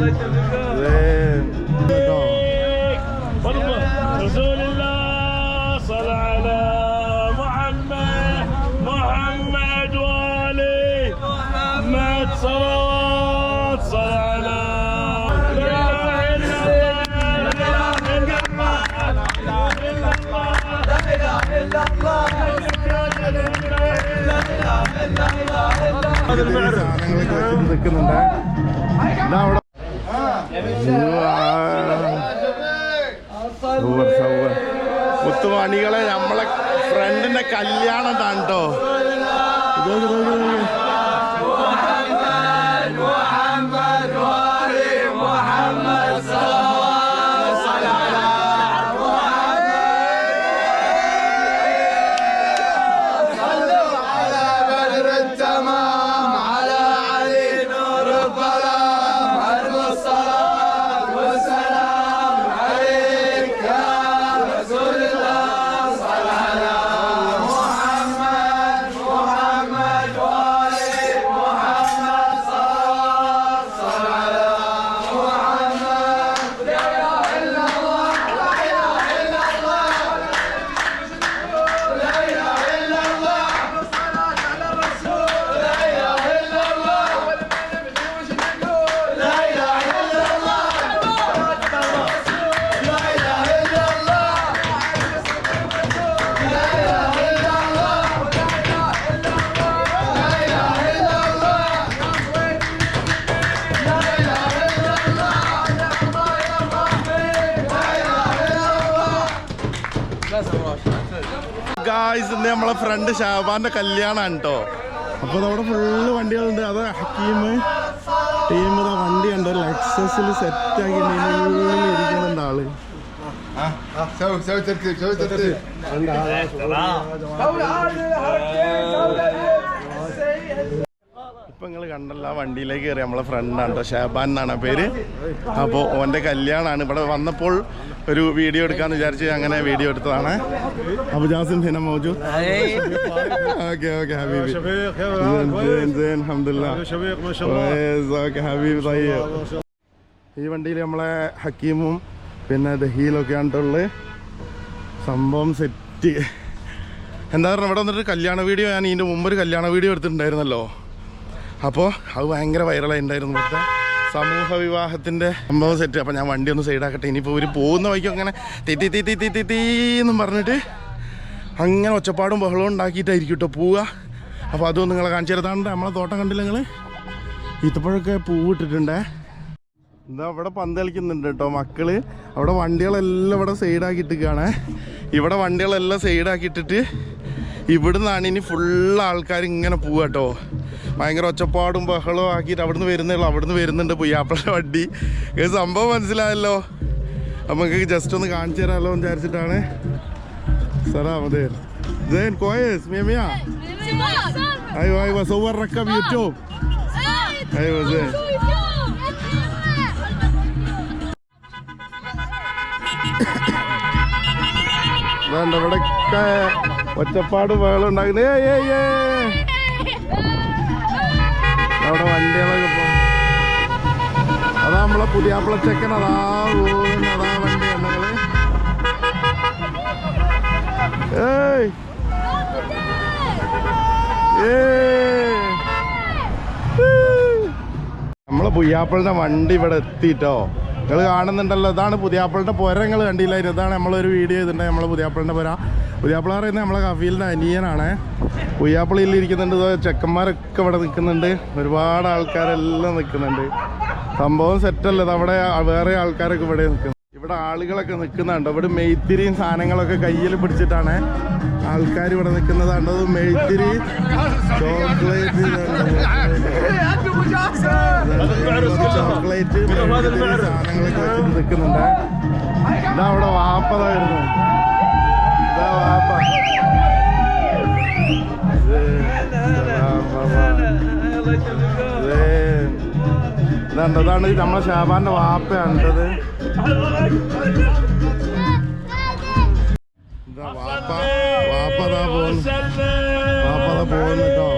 الله. يسلمك رسول الله. صل على محمد محمد والي محمد صلوات صل على لا മുത്തുമണികളെ നമ്മളെ ഫ്രണ്ടിന്റെ കല്യാണം താണ്ടോ? ഗായ്സ് ഇന്ന് നമ്മളെ ഫ്രണ്ട് ഷാബാന്റെ കല്യാണമാണ് കേട്ടോ അപ്പോൾ അവിടെ ഫുള്ള് വണ്ടികളുണ്ട്. അത് ഹക്കീം ടീം ഇതാ വണ്ടി ഉണ്ട് ഒരു എക്സസിൽ സെറ്റാക്കി ഉള്ളിൽ ഇരിക്കുന്നുണ്ട് ആൾ. ആ ഇപ്പം കണ്ടല്ല വണ്ടിയിലേക്ക് കയറി നമ്മളെ ഫ്രണ്ടാണ് കേട്ടോ ഷാബാൻ എന്നാണ് പേര്. അപ്പോൾ ഓന്റെ കല്യാണമാണ് ഇവിടെ വന്നപ്പോൾ ഒരു വീഡിയോ എടുക്കാമെന്ന് വിചാരിച്ച് അങ്ങനെ വീഡിയോ എടുത്തതാണ്. അബു ജാസിൻ മോജു. ഹബീബ്. ഹബീബ് ഈ വണ്ടിയിൽ നമ്മളെ ഹക്കീമും പിന്നെ ദഹിയിലൊക്കെ ആണ്ടുള്ളത് സംഭവം സെറ്റ് എന്താ പറഞ്ഞാൽ ഇവിടെ വന്നിട്ട് കല്യാണ വീഡിയോ ഞാൻ ഇതിന്റെ മുമ്പ് ഒരു കല്യാണ വീഡിയോ എടുത്തിട്ടുണ്ടായിരുന്നല്ലോ. അപ്പോൾ അത് ഭയങ്കര വൈറലായി ഉണ്ടായിരുന്നു ഇവിടുത്തെ സമൂഹ വിവാഹത്തിന്റെ സംഭവം സെറ്റ് അപ്പോൾ ഞാൻ വണ്ടി ഒന്ന് സൈഡാക്കട്ടെ ഇനിയിപ്പോൾ ഇവർ പോകുന്ന വഴിക്കും അങ്ങനെ തിത്തി തിത്തി തിത്തി തീ എന്നും പറഞ്ഞിട്ട് അങ്ങനെ ഒച്ചപ്പാടും ബഹളവും ഉണ്ടാക്കിയിട്ടായിരിക്കും കേട്ടോ പോവുക. അപ്പോൾ അതും നിങ്ങളെ കാണിച്ചു തരുത്താണ്ട് നമ്മളെ തോട്ടം കണ്ടില്ല നിങ്ങൾ ഈത്തപ്പഴമൊക്കെ പൂവിട്ടിട്ടുണ്ടേ എന്താ അവിടെ പന്ത് കളിക്കുന്നുണ്ട് കേട്ടോ മക്കൾ. അവിടെ വണ്ടികളെല്ലാം ഇവിടെ സൈഡാക്കിയിട്ടിരിക്കുകയാണ് ഇവിടെ വണ്ടികളെല്ലാം സൈഡാക്കിയിട്ടിട്ട് ഇവിടുന്നാണ് ഇനി ഫുള്ള് ആൾക്കാർ ഇങ്ങനെ പോവുക കേട്ടോ ഭയങ്കര ഒച്ചപ്പാടും ബഹളവും ആക്കിയിട്ട് അവിടുന്ന് വരുന്നുള്ളൂ അവിടുന്ന് വരുന്നുണ്ട് പുയ്യാപ്പളയുടെ വണ്ടി ഇത് സംഭവം മനസ്സിലായല്ലോ നമുക്ക് ജസ്റ്റ് ഒന്ന് കാണിച്ചു തരാമല്ലോ എന്ന് വിചാരിച്ചിട്ടാണ് سلام دير زين كويس مية مية ايوه ايوه صور ركب يوتيوب ايوه زين വേണ്ട ഇവിടെയൊക്കെ ഒച്ചപ്പാട് വേളം ഉണ്ടാക്കുന്നത് ഏയ് ഏയ് ഏയ്. അവിടെ വണ്ടികളൊക്കെ അതാ നമ്മളെ പുതിയാപ്പിള ചെക്കൻ. അതാ അതാ വണ്ടി ഏയ്. ഏയ്. നമ്മളെ പുയ്യാപ്പിളിന്റെ വണ്ടി ഇവിടെ എത്തിട്ടോ നിങ്ങൾ കാണുന്നുണ്ടല്ലോ. ഇതാണ് പുതിയാപ്പിളിന്റെ പുര. നിങ്ങൾ കണ്ടില്ലായിരുന്നു. ഇതാണ് നമ്മളൊരു വീഡിയോ ചെയ്തിട്ടുണ്ട്. നമ്മളെ പുതിയാപ്പിളിന്റെ പുര. പുതിയാപ്പിള പറയുന്നത് നമ്മളെ കഫീലിന്റെ അനിയനാണ്. പുയ്യാപ്പിളിയിൽ ഇരിക്കുന്നുണ്ട്. ചെക്കന്മാരൊക്കെ ഇവിടെ നിൽക്കുന്നുണ്ട്. ഒരുപാട് ആൾക്കാരെല്ലാം നിൽക്കുന്നുണ്ട്. സംഭവം സെറ്റല്ല ഇത് അവിടെ വേറെ ആൾക്കാരൊക്കെ ഇവിടെ നിൽക്കുന്നു ഇവിടെ ആളുകളൊക്കെ നിൽക്കുന്നുണ്ട്. ഇവിടെ മെയ്ത്തിരിയും സാധനങ്ങളൊക്കെ കയ്യിൽ പിടിച്ചിട്ടാണ് ആൾക്കാർ ഇവിടെ നിൽക്കുന്നതാണ് കണ്ടത് മെയ്ത്തിരി ചോക്ലേറ്റ് സാധനങ്ങളൊക്കെ വെച്ചിട്ട് നിൽക്കുന്നുണ്ട്. ഇതാ അവിടെ വാപ്പതായിരുന്നു. ഇതാ കണ്ടത് അതാണ് നമ്മളെ ഷാബാന്റെ വാപ്പ കണ്ടത്. വാപ്പ. വാപ്പതാ പോകുന്നു വാപ്പതാ പോകുന്നു കേട്ടോ.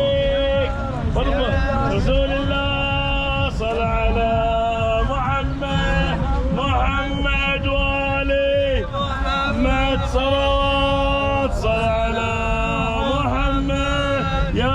صلوات صلى على محمد يا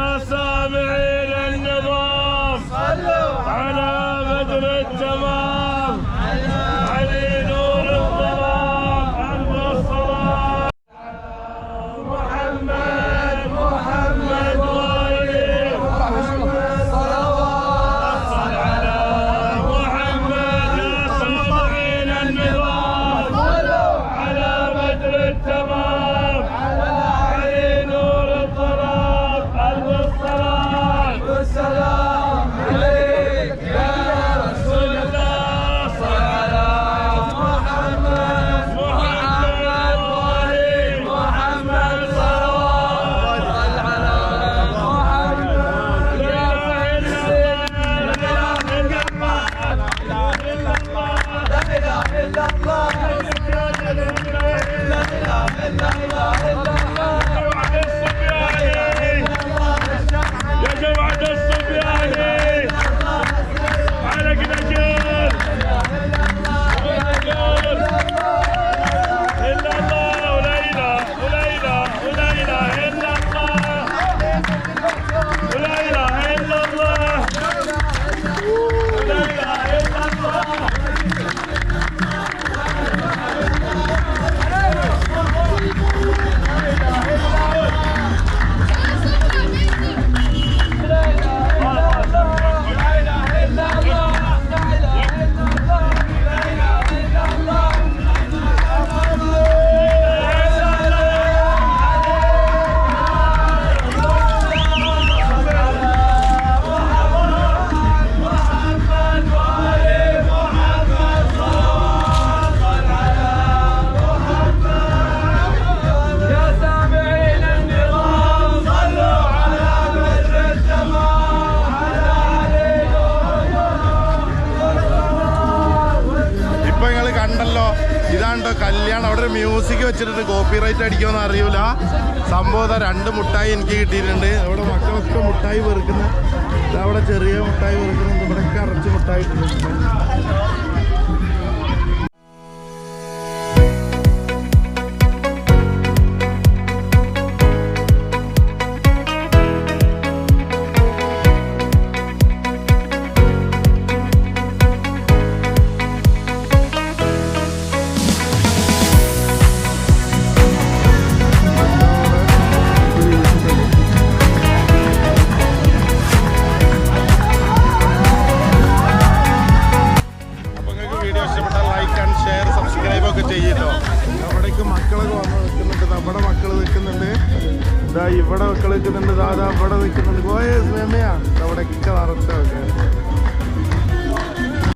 കേട്ടോ കല്യാണം. അവിടെ ഒരു മ്യൂസിക് വെച്ചിട്ട് കോപ്പി റൈറ്റ് അടിക്കുമെന്ന് അറിയൂല. സംഭവം രണ്ട് മുട്ടായി എനിക്ക് കിട്ടിയിട്ടുണ്ട്. അവിടെ മക്കളൊക്കെ മുട്ടായി വെറുക്കുന്നത് അവിടെ ചെറിയ മുട്ടായി വെറുക്കുന്നുണ്ട് ഇവിടെയൊക്കെ അറച്ച് മുട്ടായിട്ടുണ്ട് മക്കളൊക്കെ വന്ന് നിൽക്കുന്നുണ്ട് നമ്മുടെ മക്കൾ നിൽക്കുന്നുണ്ട് ഇതാ ഇവിടെ മക്കൾ നിൽക്കുന്നുണ്ട് ദാദാ ഇവിടെ നിൽക്കുന്നുണ്ട് പോയ സ്മേമയാ നമ്മുടെ നിറച്ച